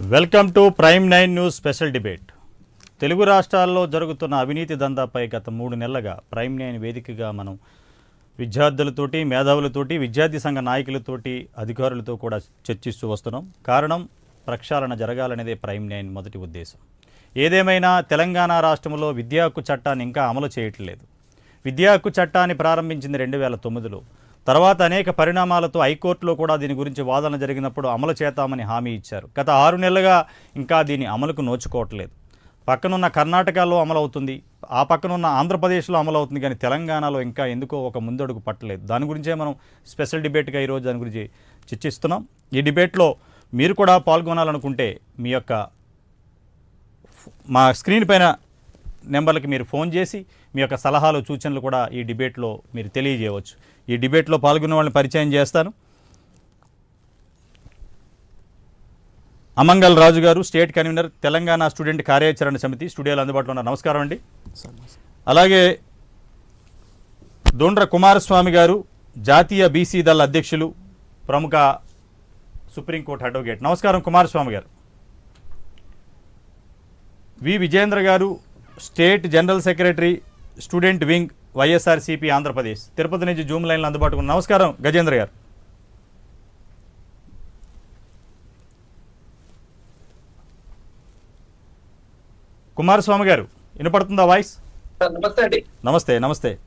Welcome to prime nine news special debate. Telugu రాష్ట్రాల్లో జరుగుతున్న అవినీతి దందాపై గత మూడు నెలలుగా ప్రైమ్ నైన్ వేదికగా మనం విద్యార్థులతోటి మేధావులతోటి విద్యార్థి సంఘ నాయకులతోటి అధికారులతో కూడా చర్చిస్తూ వస్తున్నాం. కారణం ప్రక్షాళన జరగాలనేదే ప్రైమ్ నైన్ మొదటి ఉద్దేశం. ఏదేమైనా తెలంగాణ రాష్ట్రంలో విద్యా హక్కు చట్టాన్ని ఇంకా అమలు చేయట్లేదు. విద్యా హక్కు చట్టాన్ని ప్రారంభించింది రెండు వేల తొమ్మిదిలో. తర్వాత అనేక పరిణామాలతో హైకోర్టులో కూడా దీని గురించి వాదన జరిగినప్పుడు అమలు చేస్తామని హామీ ఇచ్చారు. గత ఆరు నెలలుగా ఇంకా దీని అమలుకు నోచుకోవట్లేదు. పక్కనున్న కర్ణాటకలో అమలవుతుంది. ఆ పక్కనున్న ఆంధ్రప్రదేశ్లో అమలవుతుంది కానీ తెలంగాణలో ఇంకా ఎందుకో ఒక ముందడుగు పట్టలేదు. దాని గురించే మనం స్పెషల్ డిబేట్గా ఈరోజు దాని గురించి చర్చిస్తున్నాం. ఈ డిబేట్లో మీరు కూడా పాల్గొనాలనుకుంటే మీ యొక్క మా స్క్రీన్ పైన నెంబర్లకి మీరు ఫోన్ చేసి మీ యొక్క సలహాలు సూచనలు కూడా ఈ డిబేట్లో మీరు తెలియజేయవచ్చు. ఈ డిబేట్లో పాల్గొన్న వాళ్ళని పరిచయం చేస్తాను. అమంగల్ రాజు గారు స్టేట్ కన్వీనర్ తెలంగాణ స్టూడెంట్ కార్యాచరణ సమితి స్టూడియోలో అందుబాటులో ఉన్నారు. నమస్కారం అండి. అలాగే దొండ్ర కుమారస్వామి గారు జాతీయ బీసీ దళ అధ్యక్షులు ప్రముఖ సుప్రీంకోర్టు అడ్వకేట్. నమస్కారం కుమారస్వామి గారు. వి విజేంద్ర గారు state general secretary student wing YSRCP Andhra Pradesh. Tirupati నుంచి జూమ్ లైన్లో అందుబాటులో ఉన్నారు. నమస్కారం గజేంద్ర గారు. కుమారస్వామి గారు వినపడుతుందా వాయిస్? సార్ నమస్తే అండి. నమస్తే నమస్తే.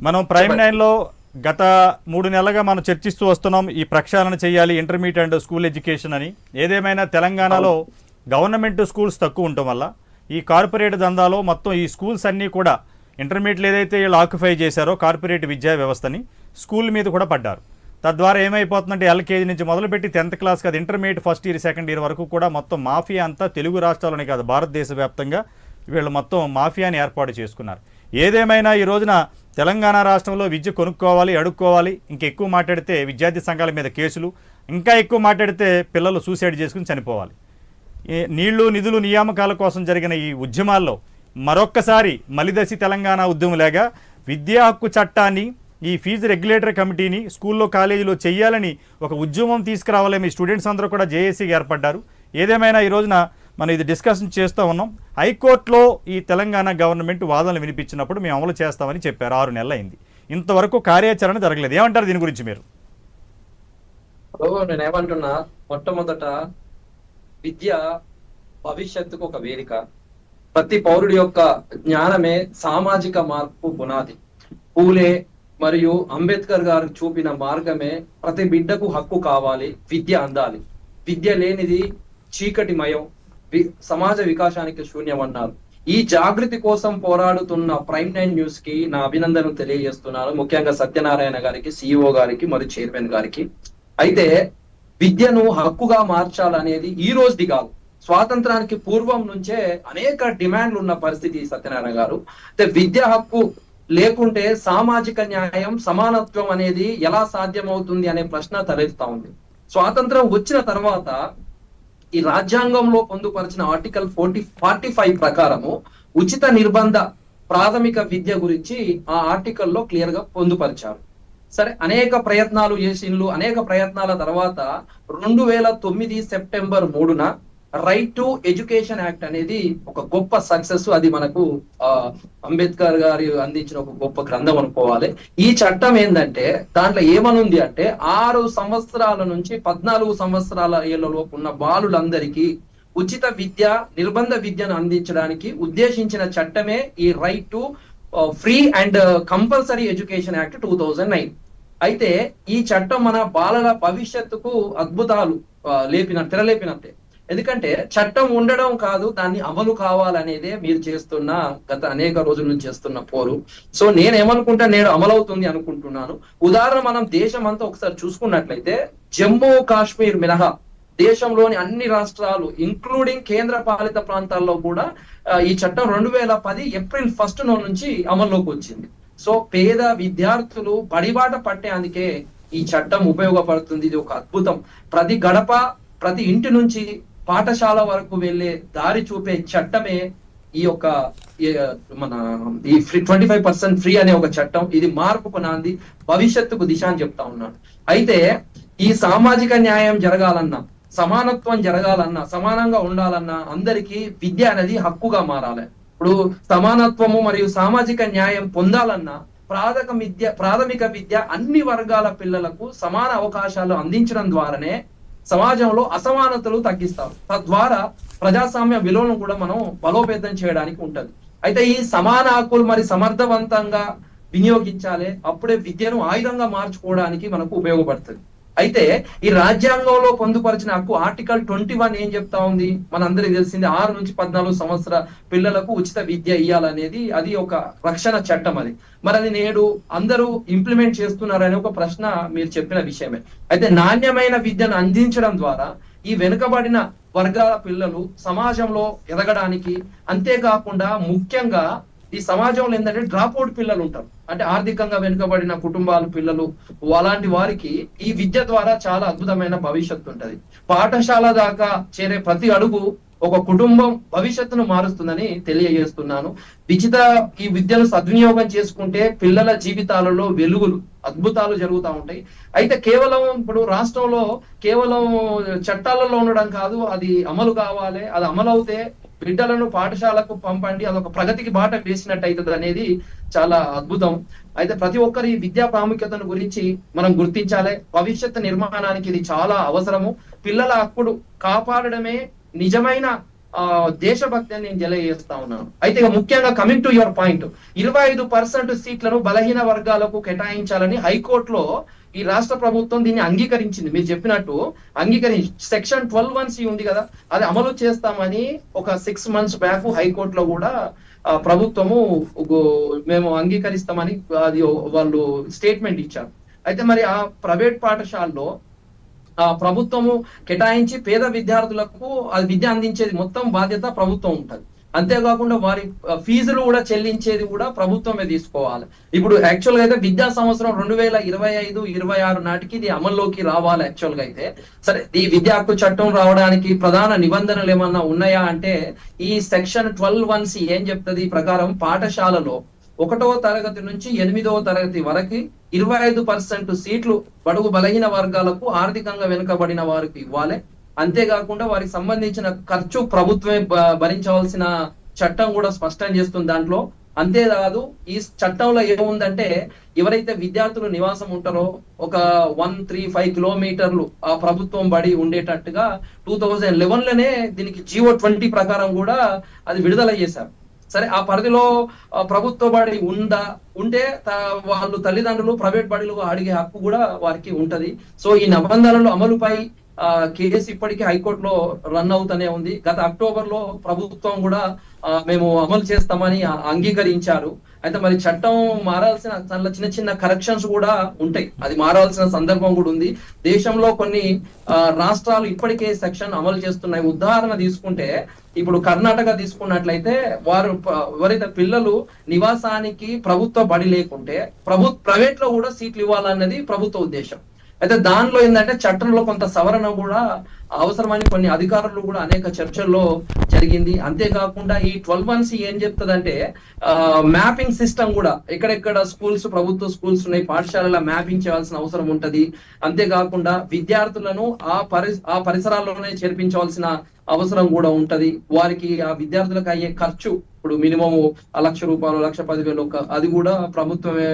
మనం ప్రైమ్ నైన్లో గత మూడు నెలలుగా మనం చర్చిస్తూ వస్తున్నాం ఈ ప్రక్షాళన చేయాలి ఇంటర్మీడియట్ అండ్ స్కూల్ ఎడ్యుకేషన్ అని. ఏదేమైనా తెలంగాణలో గవర్నమెంట్ స్కూల్స్ తక్కువ ఉండటం వల్ల ఈ కార్పొరేట్ దందాలో మొత్తం ఈ స్కూల్స్ అన్నీ కూడా ఇంటర్మీడియట్ ఏదైతే వీళ్ళు ఆక్యుపై చేశారో కార్పొరేట్ విద్యా వ్యవస్థని స్కూల్ మీద కూడా పడ్డారు. తద్వారా ఏమైపోతుందంటే ఎల్కేజీ నుంచి మొదలుపెట్టి టెన్త్ క్లాస్ కాదు intermediate first year second year వరకు కూడా మొత్తం మాఫియా అంతా తెలుగు రాష్ట్రాల్లోనే కాదు భారతదేశ వ్యాప్తంగా వీళ్ళు మొత్తం మాఫియాని ఏర్పాటు చేసుకున్నారు. ఏదేమైనా ఈ రోజున తెలంగాణ రాష్ట్రంలో విద్య కొనుక్కోవాలి అడుక్కోవాలి ఇంకెక్కువ మాట్లాడితే విద్యార్థి సంఘాల మీద కేసులు ఇంకా ఎక్కువ మాట్లాడితే పిల్లలు సూసైడ్ చేసుకుని చనిపోవాలి. నీళ్ళు నిధులు నియామకాల కోసం జరిగిన ఈ ఉద్యమాల్లో మరొక్కసారి మలిదశి తెలంగాణ ఉద్యమంలాగా విద్యా హక్కు చట్టాన్ని ఈ ఫీజు రెగ్యులేటరీ కమిటీని స్కూల్లో కాలేజీలో చేయాలని ఒక ఉద్యమం తీసుకురావాలని మీ స్టూడెంట్స్ అందరూ కూడా జేఏసీగా ఏర్పడ్డారు. ఏదేమైనా ఈ రోజున మనం ఇది డిస్కషన్ చేస్తూ ఉన్నాం. హైకోర్టులో ఈ తెలంగాణ గవర్నమెంట్ వాదనలు వినిపించినప్పుడు మేము అమలు చేస్తామని చెప్పారు. ఆరు నెలలు అయింది ఇంతవరకు కార్యాచరణ జరగలేదు. ఏమంటారు దీని గురించి మీరు? నేనేమంటున్నా? నేను ఏమంటున్నా మొట్టమొదట విద్య భవిష్యత్తుకు ఒక వేదిక. ప్రతి పౌరుడి యొక్క జ్ఞానమే సామాజిక మార్పు పునాది. పూలే మరియు అంబేద్కర్ గారు చూపిన మార్గమే ప్రతి బిడ్డకు హక్కు కావాలి విద్య అందాలి. విద్య లేనిది చీకటిమయం వి- సమాజ వికాసానికి శూన్యం అన్నారు ఈ జాగృతి కోసం పోరాడుతున్న ప్రైమ్ నైన్ న్యూస్కి నా అభినందనలు తెలియజేస్తున్నాను. ముఖ్యంగా సత్యనారాయణ గారికి సిఇఓ గారికి మరియు చైర్మన్ గారికి. అయితే విద్యను హక్కుగా మార్చాలనేది ఈ రోజుది కాదు. స్వాతంత్రానికి పూర్వం నుంచే అనేక డిమాండ్లు ఉన్న పరిస్థితి సత్యనారాయణ గారు. అయితే విద్య హక్కు లేకుంటే సామాజిక న్యాయం సమానత్వం అనేది ఎలా సాధ్యమవుతుంది అనే ప్రశ్న తలెత్తుతా ఉంది. స్వాతంత్రం వచ్చిన తర్వాత ఈ రాజ్యాంగంలో పొందుపరిచిన ఆర్టికల్ ఫోర్టీ ఫార్టీ ఫైవ్ ప్రకారము ఉచిత నిర్బంధ ప్రాథమిక విద్య గురించి ఆ ఆర్టికల్లో క్లియర్గా పొందుపరిచారు. సరే అనేక ప్రయత్నాలు చేసిండ్లు. అనేక ప్రయత్నాల తర్వాత రెండు వేల తొమ్మిది సెప్టెంబర్ మూడున రైట్ టు ఎడ్యుకేషన్ యాక్ట్ అనేది ఒక గొప్ప సక్సెస్ అది మనకు ఆ అంబేద్కర్ గారి అందించిన ఒక గొప్ప గ్రంథం అనుకోవాలి. ఈ చట్టం ఏంటంటే దాంట్లో ఏమనుంది అంటే ఆరు సంవత్సరాల నుంచి పద్నాలుగు సంవత్సరాల ఏళ్ళలోపు ఉన్న బాలులందరికీ ఉచిత విద్య నిర్బంధ విద్యను అందించడానికి ఉద్దేశించిన చట్టమే ఈ right to free and compulsory education act two thousand nine అయితే ఈ చట్టం మన బాలల భవిష్యత్తుకు అద్భుతాలు లేపిన తెరలేపినట్టే. ఎందుకంటే చట్టం ఉండడం కాదు దాన్ని అమలు కావాలనేదే మీరు చేస్తున్న గత అనేక రోజుల నుంచి చేస్తున్న పోరు. సో నేనేమనుకుంటా నేను అమలవుతుంది అనుకుంటున్నాను. ఉదాహరణ మనం దేశం అంతా ఒకసారి చూసుకున్నట్లయితే జమ్మూ కాశ్మీర్ మినహా దేశంలోని అన్ని రాష్ట్రాలు ఇంక్లూడింగ్ కేంద్ర పాలిత ప్రాంతాల్లో కూడా ఈ చట్టం రెండు వేల పది ఏప్రిల్ ఫస్ట్ నుంచి అమల్లోకి వచ్చింది. సో పేద విద్యార్థులు బడిబాట పట్టే అందుకే ఈ చట్టం ఉపయోగపడుతుంది. ఇది ఒక అద్భుతం. ప్రతి గడప ప్రతి ఇంటి నుంచి పాఠశాల వరకు వెళ్ళే దారి చూపే చట్టమే ఈ యొక్క మన ఈ free twenty five percent free అనే ఒక చట్టం. ఇది మార్పుకు నాంది భవిష్యత్తుకు దిశ అని చెప్తా ఉన్నాను. అయితే ఈ సామాజిక న్యాయం జరగాలన్నా సమానత్వం జరగాలన్నా సమానంగా ఉండాలన్నా అందరికీ విద్య అనేది హక్కుగా మారాలి. ఇప్పుడు సమానత్వము మరియు సామాజిక న్యాయం పొందాలన్నా ప్రాథమిక విద్య ప్రాథమిక విద్య అన్ని వర్గాల పిల్లలకు సమాన అవకాశాలు అందించడం ద్వారానే సమాజంలో అసమానతలు తగ్గిస్తారు. తద్వారా ప్రజాస్వామ్య విలువను కూడా మనం బలోపేతం చేయడానికి ఉంటది. అయితే ఈ సమాన హక్కులు మరి సమర్థవంతంగా వినియోగించాలి అప్పుడే విద్యను ఆయుధంగా మార్చుకోవడానికి మనకు ఉపయోగపడుతుంది. అయితే ఈ రాజ్యాంగంలో పొందుపరిచిన హక్కు ఆర్టికల్ ట్వంటీ వన్ ఏం చెప్తా ఉంది? మనందరికీ తెలిసింది ఆరు నుంచి పద్నాలుగు సంవత్సర పిల్లలకు ఉచిత విద్య ఇవ్వాలనేది అది ఒక రక్షణ చట్టం అది. మరి అది నేడు అందరూ ఇంప్లిమెంట్ చేస్తున్నారనే ఒక ప్రశ్న మీరు చెప్పిన విషయమే. అయితే నాణ్యమైన విద్యను అందించడం ద్వారా ఈ వెనుకబడిన వర్గాల పిల్లలు సమాజంలో ఎదగడానికి అంతేకాకుండా ముఖ్యంగా ఈ సమాజంలో ఏంటంటే డ్రాప్ అవుట్ పిల్లలు ఉంటారు. అంటే ఆర్థికంగా వెనుకబడిన కుటుంబాల పిల్లలు అలాంటి వారికి ఈ విద్య ద్వారా చాలా అద్భుతమైన భవిష్యత్తు ఉంటది. పాఠశాల దాకా చేరే ప్రతి అడుగు ఒక కుటుంబం భవిష్యత్తును మారుస్తుందని తెలియజేస్తున్నాను. విచిత ఈ విద్యను సద్వినియోగం చేసుకుంటే పిల్లల జీవితాలలో వెలుగులు అద్భుతాలు జరుగుతూ ఉంటాయి. అయితే కేవలం ఇప్పుడు రాష్ట్రంలో కేవలం చట్టాలలో ఉండడం కాదు అది అమలు కావాలి అది అమలు అవుతే బిడ్డలను పాఠశాలకు పంపండి అదొక ప్రగతికి బాట వేసినట్టు అవుతుంది అనేది చాలా అద్భుతం. అయితే ప్రతి ఒక్కరి విద్యా ప్రాముఖ్యతను గురించి మనం గుర్తించాలి. భవిష్యత్తు నిర్మాణానికి ఇది చాలా అవసరము. పిల్లల హక్కుడు కాపాడడమే నిజమైన ఆ దేశభక్తి అని నేను తెలియజేస్తా ఉన్నాను. అయితే ఇక ముఖ్యంగా కమింగ్ టు యువర్ పాయింట్ ఇరవై ఐదు పర్సెంట్ సీట్లను బలహీన వర్గాలకు కేటాయించాలని హైకోర్టులో ఈ రాష్ట్ర ప్రభుత్వం దీన్ని అంగీకరించింది. మీరు చెప్పినట్టు అంగీకరించి సెక్షన్ ట్వెల్వ్ వన్ సి ఉంది కదా అది అమలు చేస్తామని ఒక సిక్స్ మంత్స్ బ్యాక్ హైకోర్టులో కూడా ప్రభుత్వము మేము అంగీకరిస్తామని అది వాళ్ళు స్టేట్మెంట్ ఇచ్చారు. అయితే మరి ఆ ప్రైవేట్ పాఠశాలలో ఆ ప్రభుత్వము కేటాయించి పేద విద్యార్థులకు అది విద్య అందించేది మొత్తం బాధ్యత ప్రభుత్వం ఉంటుంది. అంతేకాకుండా వారి ఫీజులు కూడా చెల్లించేది కూడా ప్రభుత్వమే తీసుకోవాలి. ఇప్పుడు యాక్చువల్గా అయితే విద్యా సంవత్సరం రెండు వేల ఇరవై ఐదు ఇరవై ఆరు నాటికి ఇది అమల్లోకి రావాలి యాక్చువల్గా అయితే. సరే ఈ విద్యా హక్కు చట్టం రావడానికి ప్రధాన నిబంధనలు ఏమన్నా ఉన్నాయా అంటే ఈ సెక్షన్ ట్వెల్వ్ వన్ సి ఏం చెప్తుంది ఈ ప్రకారం పాఠశాలలో ఒకటవ తరగతి నుంచి ఎనిమిదవ తరగతి వరకు ఇరవై ఐదు పర్సెంట్ సీట్లు బడుగు బలహీన వర్గాలకు ఆర్థికంగా వెనుకబడిన వారికి ఇవ్వాలి. అంతేకాకుండా వారికి సంబంధించిన ఖర్చు ప్రభుత్వమే భరించవలసిన చట్టం కూడా స్పష్టం చేస్తుంది దాంట్లో. అంతేకాదు ఈ చట్టంలో ఏముందంటే ఎవరైతే విద్యార్థులు నివాసం ఉంటారో ఒక వన్ త్రీ ఫైవ్ కిలోమీటర్లు ఆ ప్రభుత్వం బడి ఉండేటట్టుగా టూ థౌజండ్ లెవెన్లోనే దీనికి జియో ట్వంటీ ప్రకారం కూడా అది విడుదల చేశారు. సరే ఆ పరిధిలో ప్రభుత్వ బడి ఉందా? ఉంటే వాళ్ళు తల్లిదండ్రులు ప్రైవేట్ బడిలో అడిగే హక్కు కూడా వారికి ఉంటది. సో ఈ నిబంధనలు అమలుపై కేసు ఇప్పటికీ హైకోర్టులో రన్ అవుతూనే ఉంది. గత అక్టోబర్లో ప్రభుత్వం కూడా మేము అమలు చేస్తామని అంగీకరించారు. అయితే మరి చట్టం మారాల్సిన దానిలో చిన్న చిన్న కరెక్షన్స్ కూడా ఉంటాయి. అది మారాల్సిన సందర్భం కూడా ఉంది. దేశంలో కొన్ని రాష్ట్రాలు ఇప్పటికే సెక్షన్ అమలు చేస్తున్నాయి. ఉదాహరణ తీసుకుంటే ఇప్పుడు కర్ణాటక తీసుకున్నట్లయితే వారు ఎవరైతే పిల్లలు నివాసానికి ప్రభుత్వ బడి లేకుంటే ప్రభు ప్రైవేట్లో కూడా సీట్లు ఇవ్వాలన్నది ప్రభుత్వ ఉద్దేశం. అయితే దానిలో ఏంటంటే చట్టంలో కొంత సవరణ కూడా అవసరమైన కొన్ని అధికారులు కూడా అనేక చర్చల్లో జరిగింది. అంతేకాకుండా ఈ ట్వెల్వ్ వన్ ఏం చెప్తుందంటే మ్యాపింగ్ సిస్టమ్ కూడా ఎక్కడెక్కడ స్కూల్స్ ప్రభుత్వ స్కూల్స్ ఉన్నాయి పాఠశాలల మ్యాపింగ్ చేయాల్సిన అవసరం ఉంటది. అంతేకాకుండా విద్యార్థులను ఆ పరి ఆ పరిసరాల్లోనే చేర్పించవలసిన అవసరం కూడా ఉంటది. వారికి ఆ విద్యార్థులకు అయ్యే ఖర్చు ఇప్పుడు మినిమం లక్ష రూపాయలు లక్ష పదివేలు ఒక అది కూడా ప్రభుత్వమే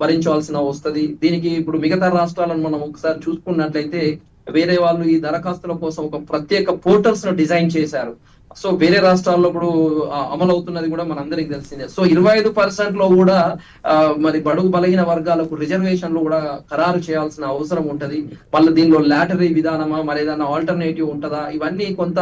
భరించవలసిన వస్తది. దీనికి ఇప్పుడు మిగతా రాష్ట్రాలను మనం ఒకసారి చూసుకున్నట్లయితే వేరే వాళ్ళు ఈ దరఖాస్తుల కోసం ఒక ప్రత్యేక పోర్టల్స్ను డిజైన్ చేశారు. సో వేరే రాష్ట్రాల్లో ఇప్పుడు అమలు అవుతున్నది కూడా మనందరికి తెలిసిందే. సో ఇరవై ఐదు పర్సెంట్లో కూడా మరి బడుగు బలహీన వర్గాలకు రిజర్వేషన్లు కూడా ఖరారు చేయాల్సిన అవసరం ఉంటది. మళ్ళీ దీనిలో లాటరీ విధానమా మరి ఏదైనా ఆల్టర్నేటివ్ ఉంటదా? ఇవన్నీ కొంత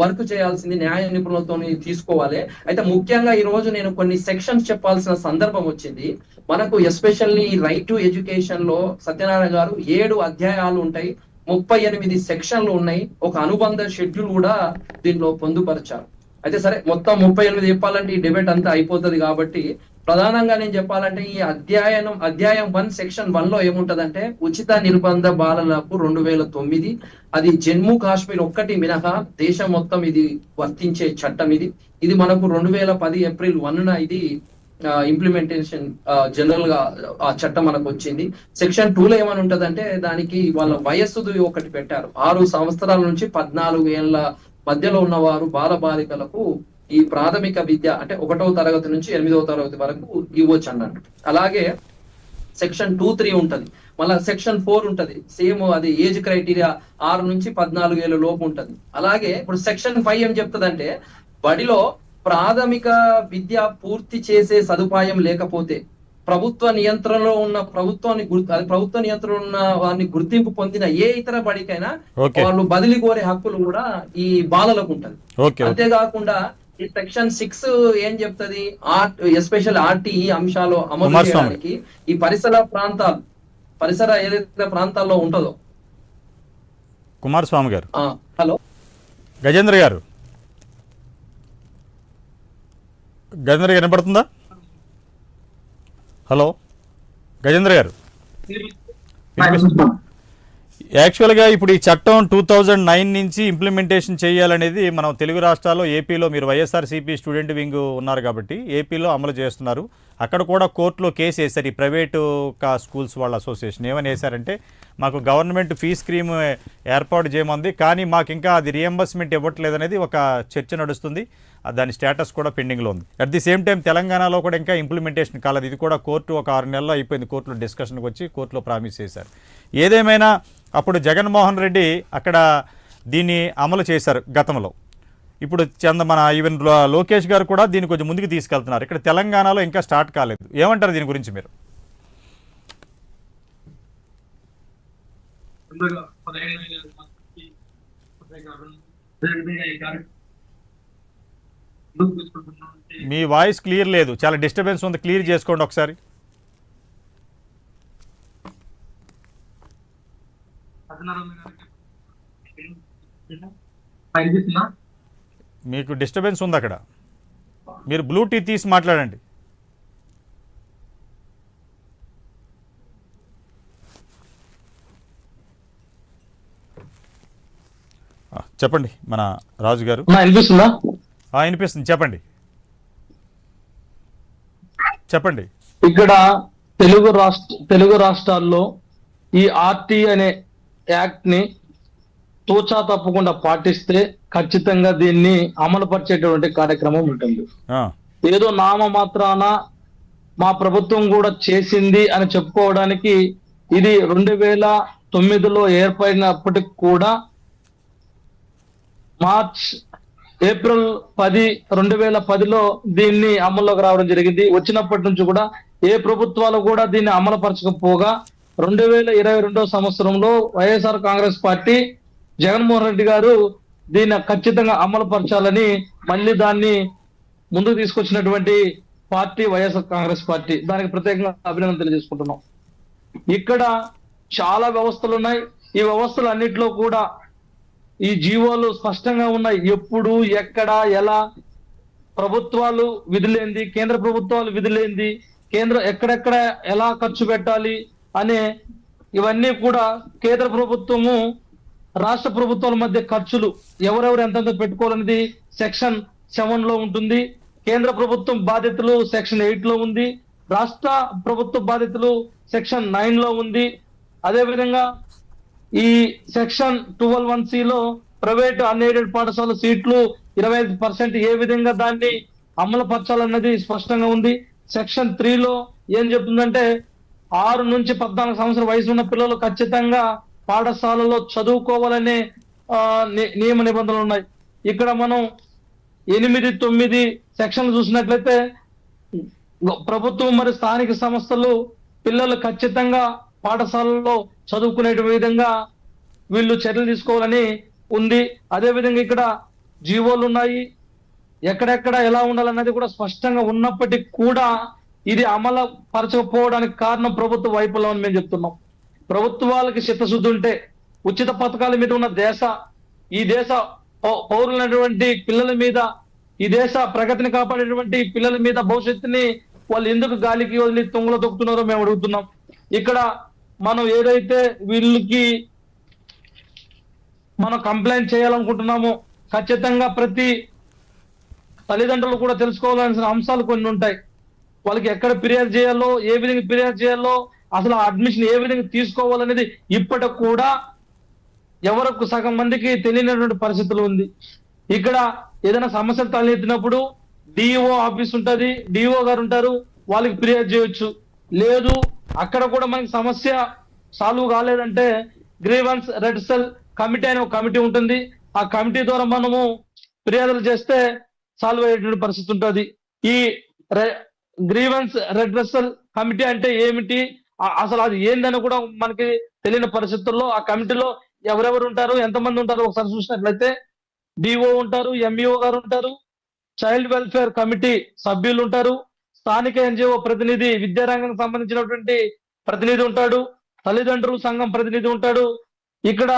వర్క్ చేయాల్సింది న్యాయ నిపుణులతో తీసుకోవాలి. అయితే ముఖ్యంగా ఈ రోజు నేను కొన్ని సెక్షన్స్ చెప్పాల్సిన సందర్భం వచ్చింది. మనకు ఎస్పెషల్లీ రైట్ టు ఎడ్యుకేషన్లో సత్యనారాయణ గారు ఏడు అధ్యాయాలు ఉంటాయి. ముప్పై ఎనిమిది సెక్షన్లు ఉన్నాయి. ఒక అనుబంధ షెడ్యూల్ కూడా దీనిలో పొందుపరిచారు. అయితే సరే మొత్తం ముప్పై ఎనిమిది చెప్పాలంటే ఈ డిబేట్ అంతా అయిపోతుంది కాబట్టి ప్రధానంగా నేను చెప్పాలంటే ఈ అధ్యయనం అధ్యాయం వన్ సెక్షన్ వన్లో ఏముంటదంటే ఉచిత నిర్బంధ బాలలకు రెండు వేల తొమ్మిది. అది జమ్మూ కాశ్మీర్ ఒక్కటి మినహా దేశం మొత్తం ఇది వర్తించే చట్టం ఇది. ఇది మనకు రెండు వేల పది ఏప్రిల్ వన్న ఇది ఇంప్లిమెంటేషన్ జనరల్గా ఆ చట్టం మనకు వచ్చింది. సెక్షన్ టూ లో ఏమని ఉంటదంటే దానికి వాళ్ళ వయస్సుది ఒకటి పెట్టారు. ఆరు సంవత్సరాల నుంచి పద్నాలుగు ఏళ్ళ మధ్యలో ఉన్నవారు బాల బాలికలకు ఈ ప్రాథమిక విద్య అంటే ఒకటవ తరగతి నుంచి ఎనిమిదవ తరగతి వరకు ఇవ్వచ్చు అన్నట్టు అలాగే సెక్షన్ టూ త్రీ ఉంటది. మళ్ళా సెక్షన్ ఫోర్ ఉంటది. సేమ్ అది ఏజ్ క్రైటీరియా ఆరు నుంచి పద్నాలుగు ఏళ్ళ లోపు ఉంటది. అలాగే ఇప్పుడు సెక్షన్ ఫైవ్ ఏం చెప్తదంటే బడిలో ప్రాథమిక విద్య పూర్తి చేసే సదుపాయం లేకపోతే ప్రభుత్వ నియంత్రణలో ఉన్న ప్రభుత్వాన్ని అది ప్రభుత్వ నియంత్రణ ఉన్న వారిని గుర్తింపు పొందిన ఏ ఇతర బడికైనా వాళ్ళు బదిలీ కోరే హక్కులు కూడా ఈ బాలలకు ఉంటది. అంతేకాకుండా ఈ సెక్షన్ సిక్స్ ఏం చెప్తది? ఆర్ట్ ఎస్పెషల్ ఆర్టీఈ అంశాలు అమలు. చేయడానికి ఈ పరిసర ప్రాంతాలు పరిసర ఏదైతే ప్రాంతాల్లో ఉంటుందో. కుమారస్వామి గారు. హలో. గజేంద్ర గారు. గజేంద్ర గారు వినపడుతుందా? హలో? గజేంద్ర గారు. యాక్చువల్గా ఇప్పుడు ఈ చట్టం టూ థౌజండ్ నైన్ నుంచి ఇంప్లిమెంటేషన్ చేయాలనేది మనం తెలుగు రాష్ట్రాల్లో ఏపీలో మీరు వైఎస్ఆర్సీపీ స్టూడెంట్ వింగ్ ఉన్నారు కాబట్టి ఏపీలో అమలు చేస్తున్నారు. అక్కడ కూడా కోర్టులో కేసు వేశారు. ఈ ప్రైవేటు కా స్కూల్స్ వాళ్ళ అసోసియేషన్ ఏమని వేశారంటే మాకు గవర్నమెంట్ ఫీ స్కీమ్ ఏర్పాటు చేయమంది కానీ మాకు ఇంకా అది రియంబర్స్మెంట్ ఇవ్వట్లేదు అనేది ఒక చర్చ నడుస్తుంది. దాని స్టేటస్ కూడా పెండింగ్లో ఉంది. అట్ ది సేమ్ టైం తెలంగాణలో కూడా ఇంకా ఇంప్లిమెంటేషన్ కాలేదు. ఇది కూడా కోర్టు ఒక ఆరు నెలల్లో అయిపోయింది. కోర్టులో డిస్కషన్కి వచ్చి కోర్టులో ప్రామిస్ చేశారు. ఏదేమైనా అప్పుడు జగన్మోహన్ రెడ్డి అక్కడ దీన్ని అమలు చేశారు గతంలో. ఇప్పుడు చంద మన ఈవెన్ లోకేష్ గారు కూడా దీన్ని కొంచెం ముందుకు తీసుకెళ్తున్నారు. ఇక్కడ తెలంగాణలో ఇంకా స్టార్ట్ కాలేదు. ఏమంటారు దీని గురించి మీరు? పదిహేను వేల మందికి పత్రికారులు, అదేవిధంగా ఈ కార్యక్రమం ముందుకు తీసుకుంటున్నటువంటి మీ వాయిస్ క్లియర్ లేదు. చాలా డిస్టర్బెన్స్ ఉంది. క్లియర్ చేసుకోండి ఒకసారి. మీకు డిస్టర్బెన్స్ ఉంది అక్కడ. మీరు బ్లూటూత్ తీసి మాట్లాడండి. చెప్పండి మన రాజు గారు వినిపిస్తుందా? వినిపిస్తుంది. చెప్పండి. చెప్పండి. ఇక్కడ తెలుగు రాష్ట్ర తెలుగు రాష్ట్రాల్లో ఈ ఆర్టీ అనే యాక్ట్ని తూచా తప్పకుండా పాటిస్తే ఖచ్చితంగా దీన్ని అమలు పరిచేటువంటి కార్యక్రమం ఉంటుంది. ఏదో నామ మాత్రాన మా ప్రభుత్వం కూడా చేసింది అని చెప్పుకోవడానికి ఇది రెండు వేల తొమ్మిదిలో ఏర్పడినప్పటికి కూడా మార్చ్ ఏప్రిల్ పది రెండు వేల పదిలో దీన్ని అమల్లోకి రావడం జరిగింది. వచ్చినప్పటి నుంచి కూడా ఏ ప్రభుత్వాలు కూడా దీన్ని అమలుపరచకపోగా రెండు వేల ఇరవై రెండో సంవత్సరంలో YSR congress party Jaganmohan Reddy గారు దీన్ని ఖచ్చితంగా అమలుపరచాలని మళ్ళీ దాన్ని ముందుకు తీసుకొచ్చినటువంటి పార్టీ వైఎస్ఆర్ కాంగ్రెస్ పార్టీ. దానికి ప్రత్యేకంగా అభినందన తెలియజేసుకుంటున్నాం. ఇక్కడ చాలా వ్యవస్థలు ఉన్నాయి. ఈ వ్యవస్థలు అన్నింటిలో కూడా ఈ జీవోలు స్పష్టంగా ఉన్నాయి. ఎప్పుడు ఎక్కడ ఎలా ప్రభుత్వాలు విధులేంది కేంద్ర ప్రభుత్వాలు విధులేంది కేంద్ర ఎక్కడెక్కడ ఎలా ఖర్చు పెట్టాలి అనే ఇవన్నీ కూడా కేంద్ర ప్రభుత్వము రాష్ట్ర ప్రభుత్వాల మధ్య ఖర్చులు ఎవరెవరు ఎంతెంత పెట్టుకోవాలనేది సెక్షన్ సెవెన్లో ఉంటుంది. కేంద్ర ప్రభుత్వం బాధ్యతలు సెక్షన్ ఎయిట్లో ఉంది. రాష్ట్ర ప్రభుత్వ బాధ్యతలు సెక్షన్ నైన్లో ఉంది. అదేవిధంగా ఈ సెక్షన్ ట్వెల్వ్ వన్లో ప్రైవేట్ అన్ఎయిడెడ్ పాఠశాల సీట్లు ఇరవై ఐదు పర్సెంట్ ఏ విధంగా దాన్ని అమలు పరచాలన్నది స్పష్టంగా ఉంది. సెక్షన్ త్రీలో ఏం చెప్తుందంటే ఆరు నుంచి పద్నాలుగు సంవత్సరాల వయసు ఉన్న పిల్లలు ఖచ్చితంగా పాఠశాలలో చదువుకోవాలనే నియమ నిబంధనలు ఉన్నాయి. ఇక్కడ మనం ఎనిమిది తొమ్మిది సెక్షన్లు చూసినట్లయితే ప్రభుత్వం మరియు స్థానిక సంస్థలు పిల్లలు ఖచ్చితంగా పాఠశాలలో చదువుకునే విధంగా వీళ్ళు చర్యలు తీసుకోవాలని ఉంది. అదేవిధంగా ఇక్కడ జీవోలు ఉన్నాయి. ఎక్కడెక్కడ ఎలా ఉండాలన్నది కూడా స్పష్టంగా ఉన్నప్పటికీ కూడా ఇది అమలు పరచకపోవడానికి కారణం ప్రభుత్వ వైఫల్యం అని మేము చెప్తున్నాం. ప్రభుత్వాలకి చిత్తశుద్ధి ఉంటే ఉచిత పథకాల మీద ఉన్న దేశ ఈ దేశ పౌ- పౌరులైనటువంటి పిల్లల మీద ఈ దేశ ప్రగతిని కాపాడేటువంటి పిల్లల మీద భవిష్యత్తుని వాళ్ళు ఎందుకు గాలికి వదిలి తుంగలో తొక్కుతున్నారో మేము అడుగుతున్నాం. ఇక్కడ మనం ఏదైతే వీళ్ళకి మనం కంప్లైంట్ చేయాలనుకుంటున్నామో ఖచ్చితంగా ప్రతి తల్లిదండ్రులు కూడా తెలుసుకోవాల్సిన అంశాలు కొన్ని ఉంటాయి. వాళ్ళకి ఎక్కడ ఫిర్యాదు చేయాలో ఏ విధంగా ఫిర్యాదు చేయాలో అసలు అడ్మిషన్ ఏ విధంగా తీసుకోవాలనేది ఇప్పటికి కూడా ఎవరికి సగం మందికి తెలియనటువంటి పరిస్థితులు ఉంది. ఇక్కడ ఏదైనా సమస్యలు తలెత్తినప్పుడు డిఓ ఆఫీస్ ఉంటుంది డిఓ గారు ఉంటారు వాళ్ళకి ఫిర్యాదు చేయొచ్చు. లేదు అక్కడ కూడా మనకి సమస్య సాల్వ్ కాలేదంటే గ్రీవన్స్ రెడ్ సెల్ కమిటీ అనే ఒక కమిటీ ఉంటుంది. ఆ కమిటీ ద్వారా మనము ఫిర్యాదులు చేస్తే సాల్వ్ అయ్యేటువంటి పరిస్థితి ఉంటుంది. ఈ గ్రీవెన్స్ రెడ్రెసల్ కమిటీ అంటే ఏమిటి? అసలు అది ఏందని కూడా మనకి తెలియని పరిస్థితుల్లో ఆ కమిటీలో ఎవరెవరు ఉంటారు? ఎంతమంది ఉంటారు? ఒకసారి చూసినట్లయితే డిఓ ఉంటారు ఎంఈఓ గారు ఉంటారు చైల్డ్ వెల్ఫేర్ కమిటీ సభ్యులు ఉంటారు. స్థానిక ఎన్జిఓ ప్రతినిధి విద్యారంగానికి సంబంధించినటువంటి ప్రతినిధి ఉంటాడు. తల్లిదండ్రులు సంఘం ప్రతినిధి ఉంటాడు. ఇక్కడ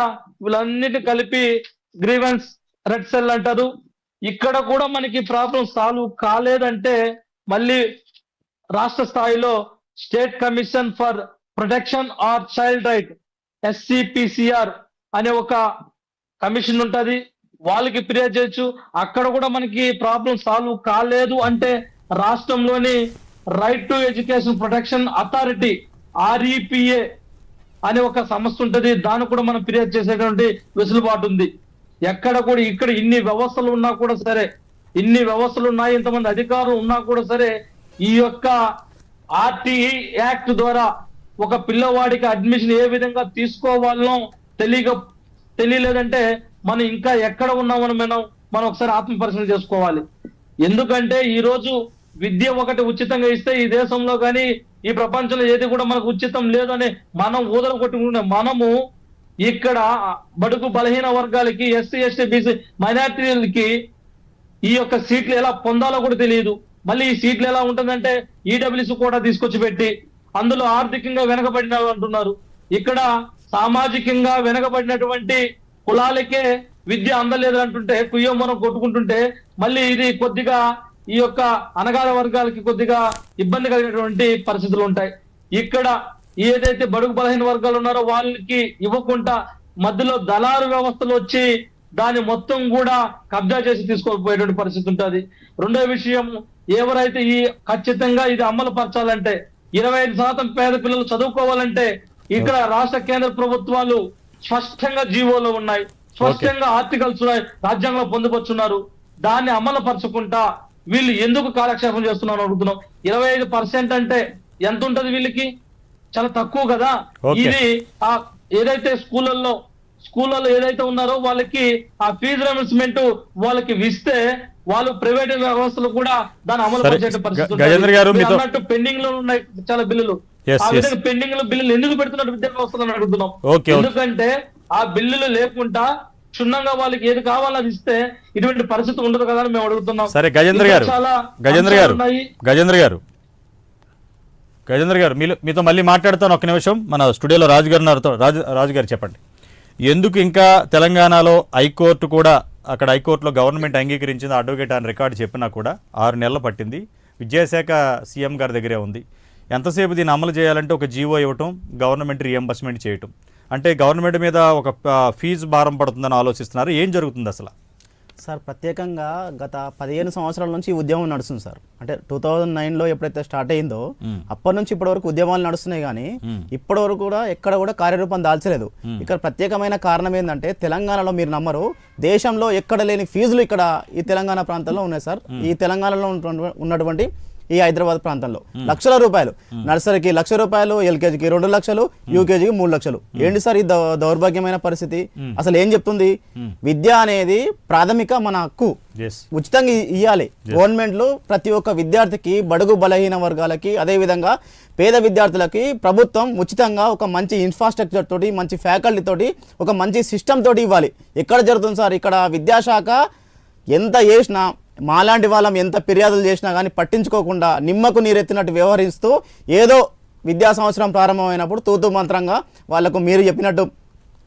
వీళ్ళన్నిటిని కలిపి గ్రీవెన్స్ రెడ్ సెల్ అంటారు. ఇక్కడ కూడా మనకి ప్రాబ్లం సాల్వ్ కాలేదంటే మళ్ళీ రాష్ట్ర స్థాయిలో state commission for protection of child right SCPCR అనే ఒక కమిషన్ ఉంటుంది. వాళ్ళకి ఫిర్యాదు చేయొచ్చు. అక్కడ కూడా మనకి ప్రాబ్లం సాల్వ్ కాలేదు అంటే రాష్ట్రంలోని right to education protection authority REPA అనే ఒక సంస్థ ఉంటుంది. దాన్ని కూడా మనం ఫిర్యాదు చేసేటువంటి వెసులుబాటు ఉంది. ఎక్కడ కూడా ఇక్కడ ఇన్ని వ్యవస్థలు ఉన్నా కూడా సరే ఇన్ని వ్యవస్థలు ఉన్నాయి ఇంతమంది అధికారులు ఉన్నా కూడా సరే ఈ యొక్క ఆర్టీఈ యాక్ట్ ద్వారా ఒక పిల్లవాడికి అడ్మిషన్ ఏ విధంగా తీసుకోవాలో తెలియక తెలియలేదంటే మనం ఇంకా ఎక్కడ ఉన్నామని మనం మనం ఒకసారి ఆత్మ పరిశీలన చేసుకోవాలి. ఎందుకంటే ఈ రోజు విద్య ఒకటి ఉచితంగా ఇస్తే ఈ దేశంలో కానీ ఈ ప్రపంచంలో ఏది కూడా మనకు ఉచితం లేదని మనం ఊదలు కొట్టుకుంటే మనము ఇక్కడ బడుగు బలహీన వర్గాలకి ఎస్సీ ఎస్టీ బీసీ మైనార్టీలకి ఈ యొక్క సీట్లు ఎలా పొందాలో కూడా తెలియదు. మళ్ళీ ఈ సీట్లు ఎలా ఉంటుందంటే ఈడబ్ల్యూసీ కూడా తీసుకొచ్చి పెట్టి అందులో ఆర్థికంగా వెనకబడిన అంటున్నారు. ఇక్కడ సామాజికంగా వెనకబడినటువంటి కులాలకే విద్య అందలేదు అంటుంటే కుయ్యం మనం కొట్టుకుంటుంటే మళ్ళీ ఇది కొద్దిగా ఈ యొక్క అనగాల వర్గాలకి కొద్దిగా ఇబ్బంది కలిగినటువంటి పరిస్థితులు ఉంటాయి. ఇక్కడ ఏదైతే బడుగు బలహీన వర్గాలు ఉన్నారో వాళ్ళకి ఇవ్వకుండా మధ్యలో దళారు వ్యవస్థలు వచ్చి దాన్ని మొత్తం కూడా కబ్జా చేసి తీసుకోకపోయేటువంటి పరిస్థితి ఉంటుంది. రెండో విషయం ఎవరైతే ఈ ఖచ్చితంగా ఇది అమలు పరచాలంటే ఇరవై ఐదు శాతం పేద పిల్లలు చదువుకోవాలంటే ఇక్కడ రాష్ట్ర కేంద్ర ప్రభుత్వాలు స్పష్టంగా జీవోలో ఉన్నాయి. స్పష్టంగా ఆర్టికల్స్ రాజ్యాంగంలో పొందుపరుచున్నారు. దాన్ని అమలు పరచుకుంటా వీళ్ళు ఎందుకు కాలక్షేపం చేస్తున్నారు అడుగుతున్నాం. ఇరవై ఐదు పర్సెంట్ అంటే ఎంత ఉంటది వీళ్ళకి? చాలా తక్కువ కదా. ఇది ఆ ఏదైతే స్కూళ్ళల్లో స్కూళ్ళలో ఏదైతే ఉన్నారో వాళ్ళకి ఆ ఫీజు రియంబర్స్మెంట్ వాళ్ళకి ఇస్తే వాళ్ళు ప్రైవేట్ వ్యవస్థలు కూడా దాన్ని అమలు పరిచే పరిస్థితి అన్నట్టు పెండింగ్లో ఉన్నాయి చాలా బిల్లులు. ఆ. విధంగా పెండింగ్లో బిల్లులు ఎందుకు పెడుతున్నారు విద్యా వ్యవస్థలను అడుగుతున్నాం. ఎందుకంటే ఆ బిల్లులు లేకుండా క్షుణ్ణంగా వాళ్ళకి ఏది కావాలో అది ఇస్తే ఇటువంటి పరిస్థితి ఉండదు కదా అని మేము అడుగుతున్నాం. సరే గజేంద్ర గారు గజేంద్ర గారు. గజేంద్ర గారు. గజేంద్ర గారు మీలో మీతో మళ్ళీ మాట్లాడతాను ఒక్క నిమిషం. మన స్టూడియోలో రాజు గారు రాజు రాజు గారు చెప్పండి. ఎందుకు ఇంకా తెలంగాణలో హైకోర్టు కూడా అక్కడ హైకోర్టులో గవర్నమెంట్ అంగీకరించింది అడ్వకేట్ అని రికార్డు చెప్పినా కూడా ఆరు నెలలు పట్టింది. విద్యాశాఖ సీఎం గారి దగ్గరే ఉంది. ఎంతసేపు దీన్ని అమలు చేయాలంటే ఒక జీవో ఇవ్వటం గవర్నమెంట్ రియంబర్స్మెంట్ చేయటం. అంటే గవర్నమెంట్ మీద ఒక ఫీజు భారం పడుతుందని ఆలోచిస్తున్నారు. ఏం జరుగుతుంది అసలు? సార్ ప్రత్యేకంగా గత పదిహేను సంవత్సరాల నుంచి ఈ ఉద్యమం నడుస్తుంది సార్. అంటే టూ థౌజండ్ నైన్లో ఎప్పుడైతే స్టార్ట్ అయిందో. అప్పటి నుంచి ఇప్పటి వరకు ఉద్యమాలు నడుస్తున్నాయి కానీ. ఇప్పటి వరకు కూడా ఎక్కడ కూడా కార్యరూపం దాల్చలేదు. ఇక్కడ ప్రత్యేకమైన కారణం ఏంటంటే తెలంగాణలో మీరు నమ్మరు దేశంలో ఎక్కడ లేని ఫీజులు ఇక్కడ ఈ తెలంగాణ ప్రాంతంలో ఉన్నాయి సార్. ఈ తెలంగాణలో ఉన్నటువంటి ఈ హైదరాబాద్ ప్రాంతంలో. లక్షల రూపాయలు. నర్సరీకి లక్ష రూపాయలు ఎల్కేజీకి రెండు లక్షలు యూకేజీకి మూడు లక్షలు. ఏంటి సార్ ఈ దౌ- దౌర్భాగ్యమైన పరిస్థితి? అసలు ఏం చెప్తుంది? విద్య అనేది ప్రాథమిక మన హక్కు. ఉచితంగా ఇవ్వాలి గవర్నమెంట్లు ప్రతి ఒక్క విద్యార్థికి బడుగు బలహీన వర్గాలకి అదేవిధంగా పేద విద్యార్థులకి ప్రభుత్వం ఉచితంగా ఒక మంచి ఇన్ఫ్రాస్ట్రక్చర్ తోటి మంచి ఫ్యాకల్టీ తోటి ఒక మంచి సిస్టమ్ తోటి ఇవ్వాలి. ఎక్కడ జరుగుతుంది సార్? ఇక్కడ విద్యాశాఖ ఎంత చేసినా మాలాంటి వాళ్ళం ఎంత ఫిర్యాదులు చేసినా కానీ పట్టించుకోకుండా నిమ్మకు నీరెత్తినట్టు వ్యవహరిస్తూ ఏదో విద్యా సంవత్సరం ప్రారంభమైనప్పుడు తూతు మంత్రంగా వాళ్ళకు మీరు చెప్పినట్టు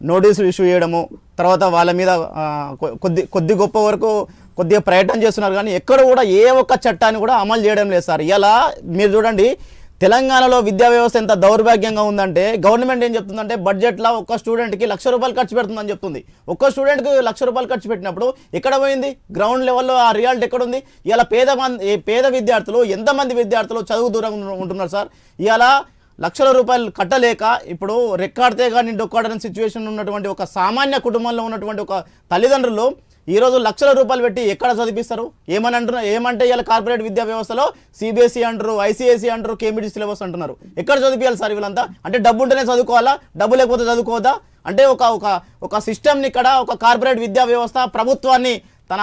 నోటీసులు ఇష్యూ చేయడము తర్వాత వాళ్ళ మీద కొద్ది కొద్ది గొప్ప వరకు కొద్దిగా ప్రయత్నం చేస్తున్నారు కానీ ఎక్కడ కూడా ఏ ఒక్క చట్టాన్ని కూడా అమలు చేయడం లేదు సార్. ఇలా మీరు చూడండి తెలంగాణలో విద్యా వ్యవస్థ ఎంత దౌర్భాగ్యంగా ఉందంటే గవర్నమెంట్ ఏం చెప్తుందంటే బడ్జెట్లో ఒక్క స్టూడెంట్కి లక్ష రూపాయలు ఖర్చు పెడుతుందని చెప్తుంది. ఒక్క స్టూడెంట్కి లక్ష రూపాయలు ఖర్చు పెట్టినప్పుడు ఎక్కడ పోయింది? గ్రౌండ్ లెవెల్లో ఆ రియాలిటీ ఎక్కడ ఉంది ఇలా పేద మంది పేద విద్యార్థులు ఎంతమంది విద్యార్థులు చదువు దూరంగా ఉంటున్నారు సార్? ఇలా లక్షల రూపాయలు కట్టలేక ఇప్పుడు రెక్కాడితే కానీ డొక్కాడని సిచ్యువేషన్ ఉన్నటువంటి ఒక సామాన్య కుటుంబంలో ఉన్నటువంటి ఒక తల్లిదండ్రులు ఈరోజు లక్షల రూపాయలు పెట్టి ఎక్కడ చదివిస్తారు? ఏమని అంటున్నారు ఏమంటే ఇలా కార్పొరేట్ విద్యా వ్యవస్థలో సిబిఎస్ఈ అంటారు ఐసీఎస్ఈ అంటారు కేంబ్రిడ్జ్ సిలబస్ అంటున్నారు. ఎక్కడ చదివియాలి సార్ వీళ్ళంతా? అంటే డబ్బు ఉంటేనే చదువుకోవాలా? డబ్బు లేకపోతే చదువుకోవద్దా? అంటే ఒక ఒక ఒక సిస్టమ్ని ఇక్కడ ఒక కార్పొరేట్ విద్యా వ్యవస్థ ప్రభుత్వాన్ని తన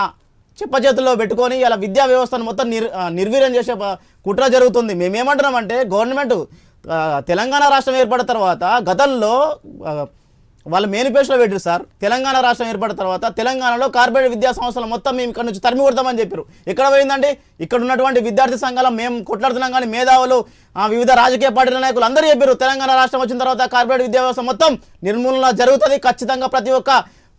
చెప్పచేతుల్లో పెట్టుకొని ఇలా విద్యా వ్యవస్థను మొత్తం నిర్ నిర్వీర్యం చేసే కుట్ర జరుగుతుంది. మేమేమంటున్నామంటే గవర్నమెంట్ తెలంగాణ రాష్ట్రం ఏర్పడిన తర్వాత గతంలో వాళ్ళ మేనిఫెస్టోలో పెట్టారు సార్. తెలంగాణ రాష్ట్రం ఏర్పడిన తర్వాత తెలంగాణలో కార్పొరేట్ విద్యా సంస్థలు మొత్తం మేము ఇక్కడ నుంచి తరిమి కొడతామని చెప్పారు. ఎక్కడ పోయిందండి? ఇక్కడ ఉన్నటువంటి విద్యార్థి సంఘాలు మేము కొట్లాడుతున్నాం కానీ మేధావులు ఆ, వివిధ రాజకీయ పార్టీల నాయకులు అందరూ చెప్పారు తెలంగాణ రాష్ట్రం వచ్చిన తర్వాత కార్పొరేట్ విద్యా వ్యవస్థ మొత్తం నిర్మూలన జరుగుతుంది ఖచ్చితంగా ప్రతి ఒక్క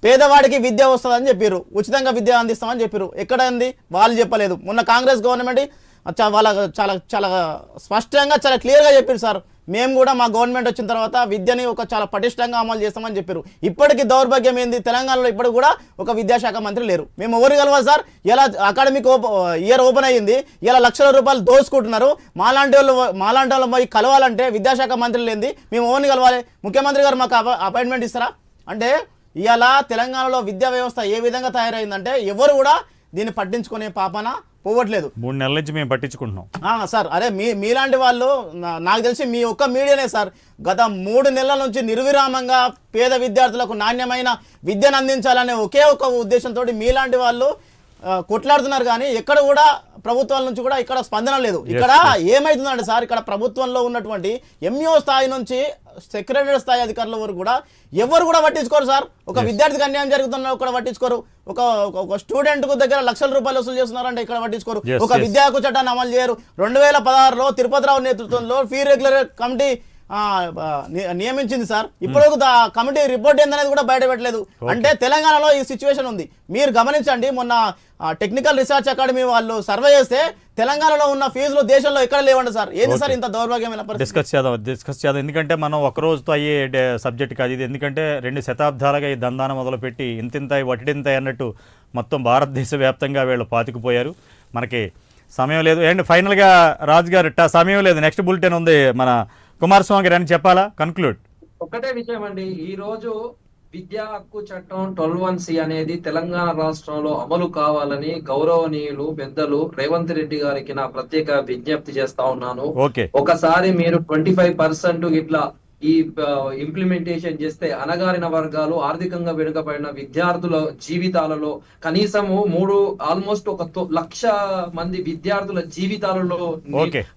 పేదవాడికి విద్య వస్తుందని చెప్పారు. ఉచితంగా విద్య అందిస్తామని చెప్పారు. ఎక్కడ ఉంది? వాళ్ళు చెప్పలేదు. మొన్న కాంగ్రెస్ గవర్నమెంట్ వాళ్ళ చాలా చాలా స్పష్టంగా చాలా క్లియర్గా చెప్పారు సార్. మేము కూడా మా గవర్నమెంట్ వచ్చిన తర్వాత విద్యని ఒక చాలా పటిష్టంగా అమలు చేస్తామని చెప్పారు. ఇప్పటికీ దౌర్భాగ్యం ఏంది? తెలంగాణలో ఇప్పటికి కూడా ఒక విద్యాశాఖ మంత్రి లేరు. మేము ఎవరు కలవాలి సార్? ఇలా అకాడమిక్ ఇయర్ ఓపెన్ అయ్యింది. ఇలా లక్షల రూపాయలు దోసుకుంటున్నారు. మాలాంటి వాళ్ళు మాలాంటి వాళ్ళు పోయి కలవాలంటే విద్యాశాఖ మంత్రి లేనిది మేము ఓన్ కలవాలి? ముఖ్యమంత్రి గారు మాకు అప- అపాయింట్మెంట్ ఇస్తారా? అంటే ఇవాళ తెలంగాణలో విద్యా వ్యవస్థ ఏ విధంగా తయారైందంటే ఎవరు కూడా దీన్ని పట్టించుకునే పాపన పోవట్లేదు. మూడు నెలల నుంచి మేము పట్టించుకుంటున్నాం. సార్ అరే మీ మీలాంటి వాళ్ళు నాకు తెలిసి మీ ఒక్క మీడియానే సార్. గత మూడు నెలల నుంచి నిర్విరామంగా పేద విద్యార్థులకు నాణ్యమైన విద్యను అందించాలనే ఒకే ఒక ఉద్దేశంతో మీలాంటి వాళ్ళు కొట్లాడుతున్నారు కానీ ఎక్కడ కూడా ప్రభుత్వాల నుంచి కూడా ఇక్కడ స్పందన లేదు. ఇక్కడ ఏమైతుందంటే సార్ ఇక్కడ ప్రభుత్వంలో ఉన్నటువంటి ఎంఈఓ స్థాయి నుంచి సెక్రటరీ స్థాయి అధికారుల వరకు కూడా ఎవరు కూడా పట్టించుకోరు సార్. ఒక విద్యార్థికి అన్యాయం జరుగుతున్నా కూడా పట్టించుకోరు. ఒక ఒక- స్టూడెంట్కు దగ్గర లక్షల రూపాయలు వసూలు చేస్తున్నారంటే ఇక్కడ పట్టించుకోరు. ఒక yes. విద్యా హక్కు చట్టాన్ని అమలు చేయరు. రెండు వేల పదహారులో తిరుపతిరావు నేతృత్వంలో ఫీ రెగ్యులర్ కమిటీ నియమించింది సార్. ఇప్పుడు కమిటీ రిపోర్ట్ ఏందనేది కూడా బయట పెట్టలేదు. అంటే తెలంగాణలో ఈ సిచ్యువేషన్ ఉంది. మీరు గమనించండి మొన్న టెక్నికల్ రీసెర్చ్ అకాడమీ వాళ్ళు సర్వే చేస్తే తెలంగాణలో ఉన్న ఫీజులు దేశంలో ఎక్కడ లేవండి సార్? ఏంది సార్ ఇంత దౌర్భాగ్యమైన డిస్కస్ చేద్దాం డిస్కస్ చేద్దాం. ఎందుకంటే మనం ఒక రోజుతో అయ్యే సబ్జెక్ట్ కాదు ఇది. ఎందుకంటే రెండు శతాబ్దాలుగా ఈ దందాన మొదలుపెట్టి ఇంతింతాయి వటిడింతాయి అన్నట్టు మొత్తం భారతదేశ వ్యాప్తంగా వీళ్ళు పాతుకుపోయారు. మనకి సమయం లేదు. అండ్ ఫైనల్గా రాజు గారు ట- సమయం లేదు. నెక్స్ట్ బులెటిన్ ఉంది మన కుమారస్వామి గారు అని చెప్పాలా? కన్క్లూడ్ ఒక్కటే విషయం అండి. ఈ రోజు విద్యా హక్కు చట్టం ట్వెల్వ్ వన్ సి అనేది తెలంగాణ రాష్ట్రంలో అమలు కావాలని గౌరవనీయులు పెద్దలు రేవంత్ రెడ్డి గారికి నా ప్రత్యేక విజ్ఞప్తి చేస్తా ఉన్నాను. ఒకసారి మీరు ట్వంటీ ఫైవ్ పర్సెంట్ ఇట్లా ఈ ఇంప్లిమెంటేషన్ చేస్తే అనగారిన వర్గాలు ఆర్థికంగా వెనుకబడిన విద్యార్థుల జీవితాలలో కనీసము మూడు ఆల్మోస్ట్ ఒక లక్ష మంది విద్యార్థుల జీవితాలలో.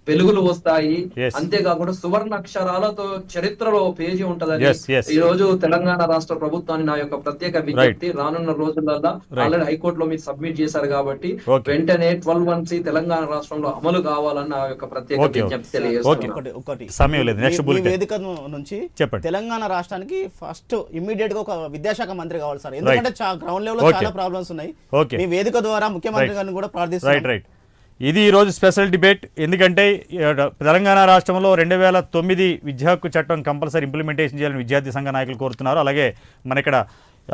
వెలుగులు వస్తాయి. అంతేకాకుండా సువర్ణ అక్షరాలతో చరిత్రలో పేజీ ఉంటదని. ఈ రోజు తెలంగాణ రాష్ట్ర ప్రభుత్వాన్ని నా యొక్క ప్రత్యేక విజ్ఞప్తి రానున్న రోజులలో ఆల్రెడీ హైకోర్టులో మీరు సబ్మిట్ చేశారు కాబట్టి. వెంటనే ట్వెల్వ్ వన్ సి తెలంగాణ రాష్ట్రంలో అమలు కావాలని నా యొక్క ప్రత్యేక విజ్ఞప్తి okay. నుంచి చెప్పండి. తెలంగాణ రాష్ట్రానికి ఫస్ట్ ఇమ్మీడియట్గా ఒక విద్యాశాఖ మంత్రి కావాలి సార్ ఎందుకంటే గ్రౌండ్ లెవెల్లో. చాలా ప్రాబ్లమ్స్ ఉన్నాయి. మీ వేదిక ద్వారా ముఖ్యమంత్రి. గారిని కూడా రైట్ ప్రార్థిస్తున్నాం రైట్ ఇది ఈరోజు స్పెషల్ డిబేట్ ఎందుకంటే తెలంగాణ రాష్ట్రంలో రెండు వేల తొమ్మిది విద్యా హక్కు చట్టం కంపల్సరీ ఇంప్లిమెంటేషన్ చేయాలని విద్యార్థి సంఘ నాయకులు కోరుతున్నారు అలాగే మన ఇక్కడ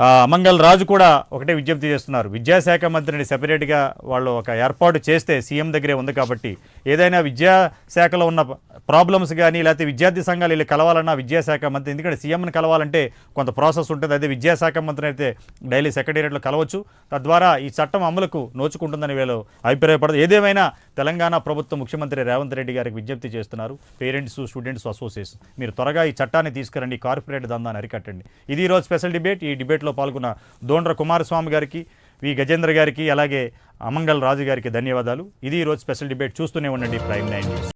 అమంగల్ రాజు కూడా ఒకటే విజ్ఞప్తి చేస్తున్నారు. విద్యాశాఖ మంత్రిని సెపరేట్గా వాళ్ళు ఒక ఏర్పాటు చేస్తే సీఎం దగ్గరే ఉంది కాబట్టి ఏదైనా విద్యాశాఖలో ఉన్న ప్రాబ్లమ్స్ కానీ లేకపోతే విద్యార్థి సంఘాలు వీళ్ళు కలవాలన్నా విద్యాశాఖ మంత్రి ఎందుకంటే సీఎంని కలవాలంటే కొంత ప్రాసెస్ ఉంటుంది. అదే విద్యాశాఖ మంత్రిని అయితే డైలీ సెక్రటేరియట్లో కలవచ్చు. తద్వారా ఈ చట్టం అమలుకు నోచుకుంటుందని వీళ్ళు అభిప్రాయపడదు ఏదేమైనా తెలంగాణ ప్రభుత్వం ముఖ్యమంత్రి రేవంత్ రెడ్డి గారికి విజ్ఞప్తి చేస్తున్నారు. Parents students association. మీరు త్వరగా ఈ చట్టాన్ని తీసుకురండి. కార్పొరేట్ దందాన్ని అరికట్టండి. ఇది ఈరోజు స్పెషల్ డిబేట్. ఈ డిబేట్ డిబేట్లో పాల్గొన్న దోండ్ర కుమారస్వామి గారికి వి. గజేంద్ర గారికి అలాగే అమంగళ రాజు గారికి ధన్యవాదాలు. ఇది ఈరోజు స్పెషల్ డిబేట్. చూస్తూనే ఉండండి. Prime nine news.